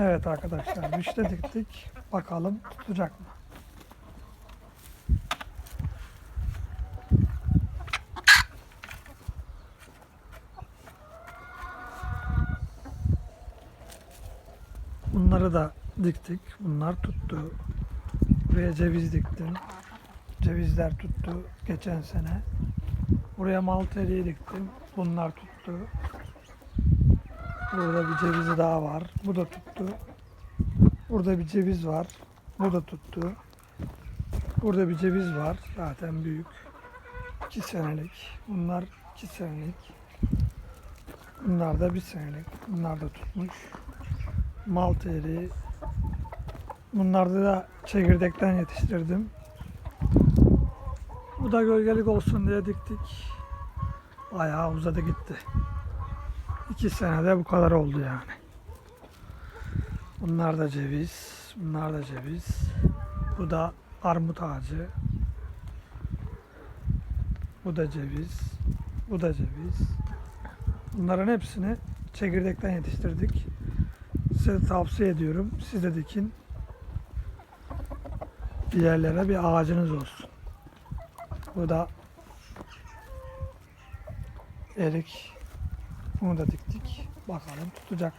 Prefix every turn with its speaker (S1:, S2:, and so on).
S1: Evet arkadaşlar vişne diktik. Bakalım tutacak mı? Bunları da diktik. Bunlar tuttu. Buraya ceviz diktim. Cevizler tuttu geçen sene. Buraya malteriyi diktim. Bunlar tuttu. Burada bir cevizi daha var. Bu da tuttu. Burada bir ceviz var. Bu da tuttu. Burada bir ceviz var. Zaten büyük. 2 senelik. Bunlar 2 senelik. Bunlar da 1 senelik. Bunlar da tutmuş. Malta eriği. Bunlarda da çekirdekten yetiştirdim. Bu da gölgelik olsun diye diktik. Bayağı uzadı gitti. İki senede bu kadar oldu yani. Bunlar da ceviz. Bunlar da ceviz. Bu da armut ağacı. Bu da ceviz. Bu da ceviz. Bunların hepsini çekirdekten yetiştirdik. Size tavsiye ediyorum. Siz de dikin. Bir bir ağacınız olsun. Bu da erik. Bunu da diktik. Bakalım tutacak.